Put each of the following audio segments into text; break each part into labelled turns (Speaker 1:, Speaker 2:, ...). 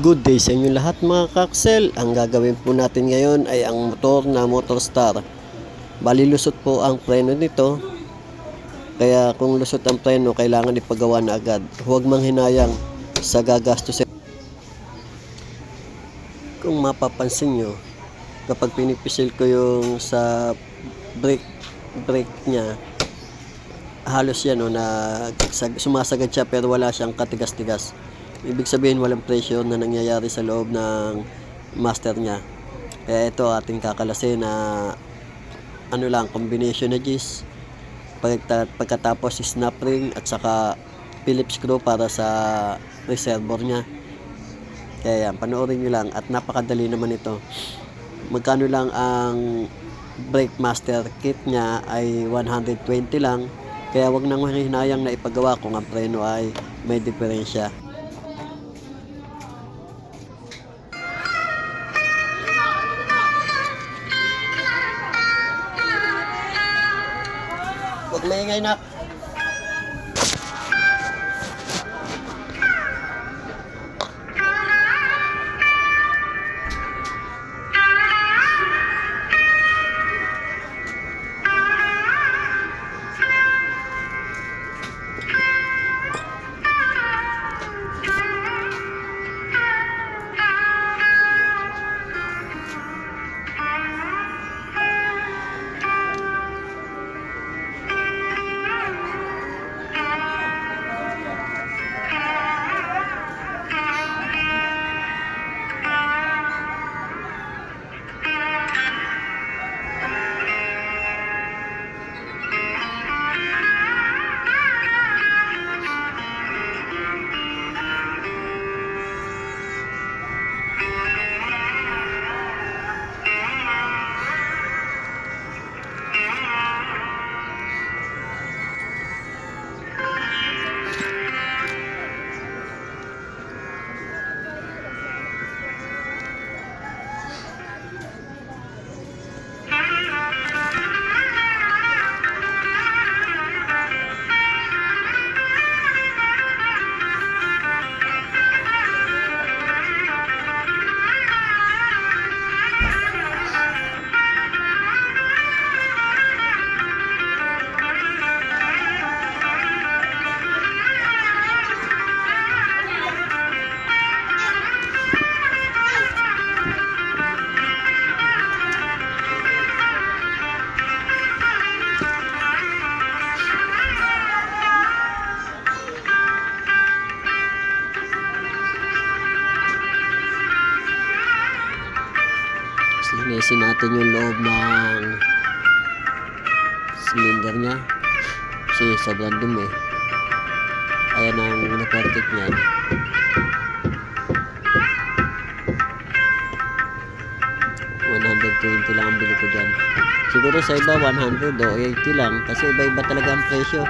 Speaker 1: Good day sa inyo lahat mga kaksel. Ang gagawin po natin ngayon ay ang motor na Motor Star. Bali lusot po ang preno nito. Kaya kung lusot ang preno, kailangan ipagawa na agad. Huwag manghinayang sa gagastos. Kung mapapansin nyo, kapag pinipisil ko yung sa brake, brake niya, halos yan o na sag- sumasagad siya pero wala siyang katigas-tigas. Ibig sabihin walang pressure na nangyayari sa loob ng master niya. Kaya ito ating kakalasin na ano lang, combination na G's. Pagka, pagkatapos snap ring at saka Phillips screw para sa reservoir niya. Kaya yan, panoorin nyo lang at napakadali naman ito. Magkano lang ang brake master kit niya ay 120 lang. Kaya wag nang hinayang na ipagawa kung ang preno ay may diferensya. Huwag maingay na. Linisin natin yung loob ng cylinder niya. Kasi sobrang dumi. Ayan ang napertik niyan. $120 lang ang bili ko dyan. Siguro sa iba 100 o 80 lang kasi iba-iba talaga ang presyo.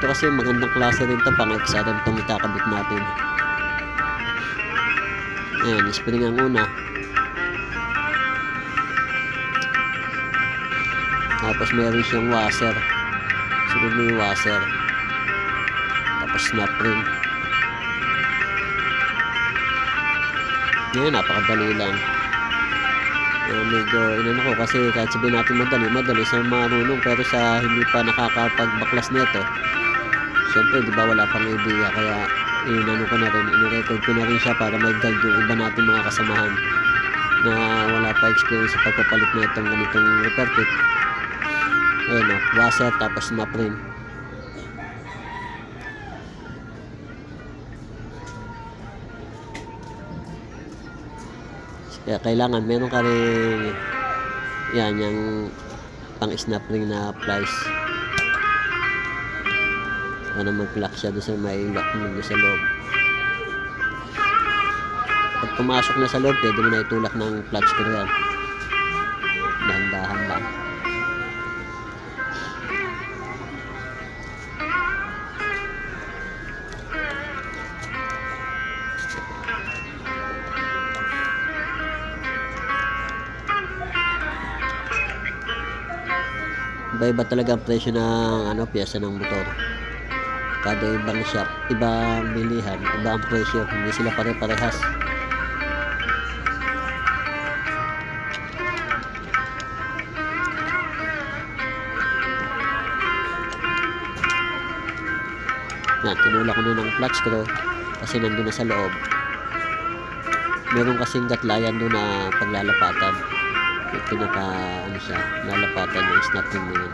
Speaker 1: Ito kasi magandang klase rin to pang XRM itong itakabit natin. Ayan, spring ang una. Tapos meron siyang washer. Sunod mo yung washer. Tapos snap ring. Ngayon, napakadali lang. Uh, medyo inano ko kasi kahit sabihin natin madali, madali sa marunong pero sa hindi pa nakakapagbaklas nito. Siyempre, di ba wala pang idea kaya inano ko na rin, in-record ko na rin siya para may guide yung iba natin mga kasamahan na wala pa experience sa pagpapalit na itong ganitong repair. Ayan o, washer tapos snap ring. Kaya kailangan meron ka rin yan, yung pang snap ring na plies. Para mag-lock siya doon sa may lock mo doon sa loob. Pag pumasok na sa loob, pwede mo na itulak ng clutch screw yan. Iba-iba talaga ang presyo ng ano, piyesa ng motor. Kada ibang shop, ibang bilihan, iba ang presyo. Hindi sila pare-parehas. Yan, tinula ko na ng clutch screw kasi nandun na sa loob. Meron kasing gatlayan doon na paglalapatan. Pinaka, ano siya, lalapatan yung snapping mo yun.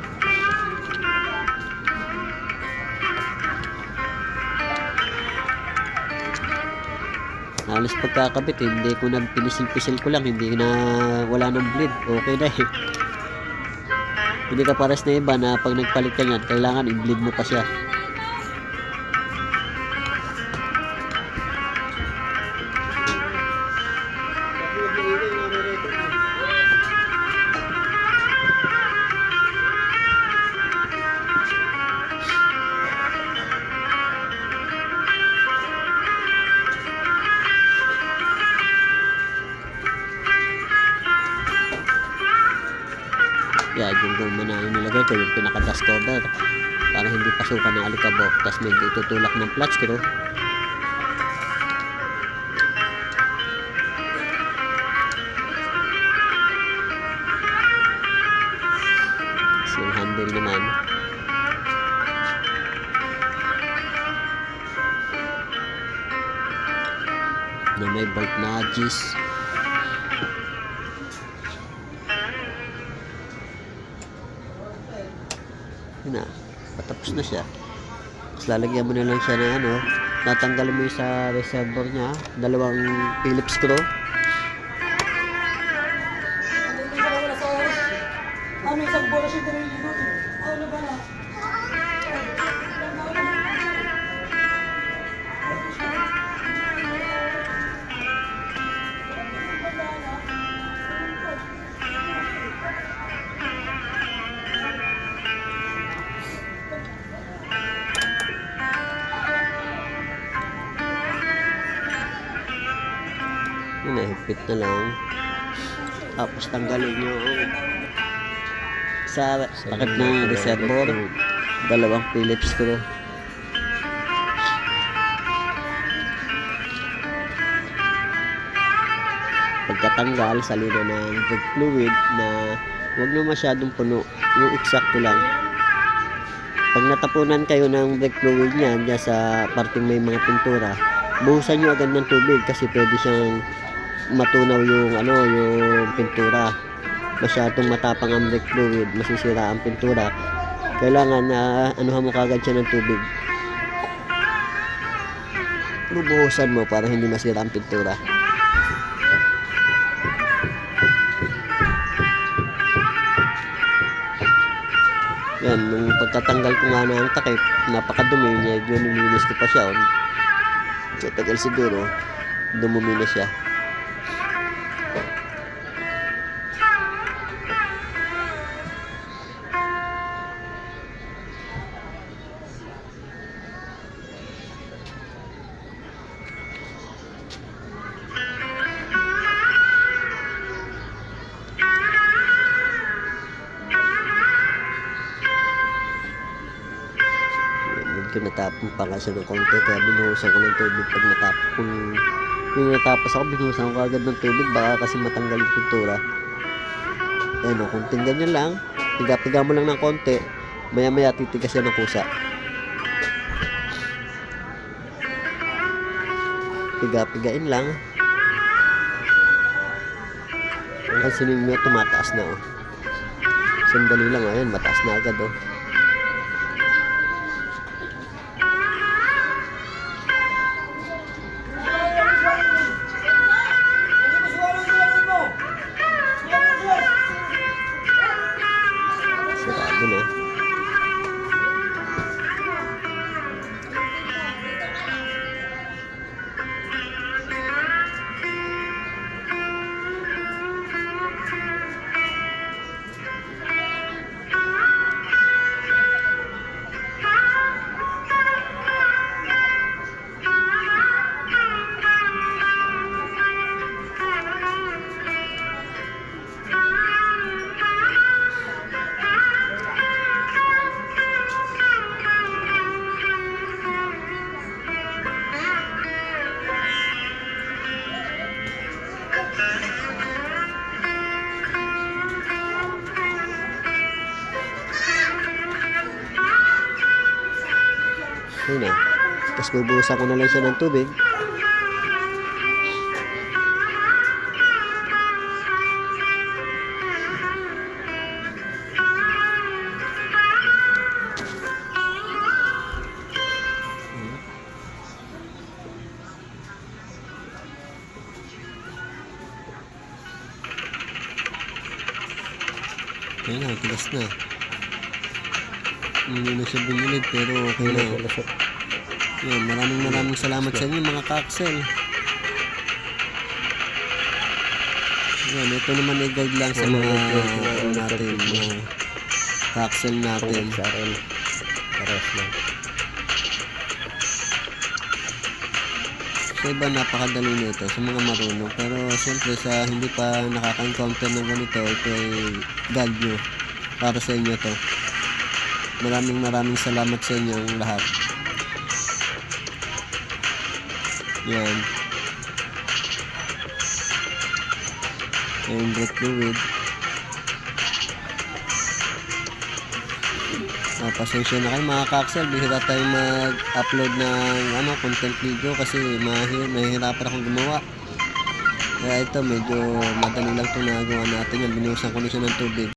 Speaker 1: Halos pagkakabit, hindi ko na pinisil-pisil ko lang, hindi na wala nang bleed. Okay na eh. Hindi ka pares na iba na pag nagpalit ka niyan, kailangan i-bleed mo pa siya. Pinaka-dust cover. Para hindi pasukan ng alikabok. Tapos may tutulak ng clutch screw. Yung handle naman. Na may bolt na. Na. Patapos na siya. Tapos lalagyan mo na lang siya ng ano. Natanggal mo yung sa reservoir niya. Dalawang Phillips screw. Yun na, higpit na lang. Tapos tanggalin yung sa takip ng reservoir. Dalawang Phillips screw. Pagkatanggal, salina ng brake fluid na huwag na masyadong puno. Yung eksakto lang. Pag natapunan kayo ng brake fluid niyan, dyan sa parting may mga pintura, buhusan nyo agad ng tubig kasi pwede siyang matunaw yung ano yung pintura. Masyadong matapang ang brake fluid masisira ang pintura. Kailangan na anuhan mo kagad siya ng tubig. Bubuhusan mo para hindi masira ang pintura. Yan nung pagkatanggal ko nga ng takip napakadumi niya yun nilinis ko pa siya. Oh. tagal siguro dumumi na siya medyo natapon pa kasi ng konti. Kaya binuhusan ko ng tubig pag natapon kung natapos ako binuhusan ko agad ng tubig. Baka kasi matanggal yung pintura. Ayun o kunting ganyan lang. Piga-piga mo lang ng konti. Maya maya titigas yan ng kusa piga-pigain lang. Hanggang sining mo tumataas na oh. Sandali lang oh. Ayun mataas na agad oh Ayun na. Tapos bubuhusan ko na lang siya ng tubig. Ayun na, tigas na. Hindi na siya bumilid pero okay na. Yan, maraming maraming salamat sa inyo mga kaksel. Yan, ito naman ay guide lang sa mga ano natin, mga kaksel natin.
Speaker 2: Pares lang.
Speaker 1: Sa iba napakadali nito sa mga marunong pero siyempre sa hindi pa nakaka-encounter ng ganito ito ay guide nyo para sa inyo to. Maraming maraming salamat sa inyong lahat. Yan. Yung brake fluid. Ah, pasensya na kayo mga kaksel, bihira tayong mag-upload ng ano, content video kasi mahir, mahihirapan akong gumawa. Kaya ito, medyo madali lang itong nagawa natin yan. Binuhusan ko na siya ng tubig.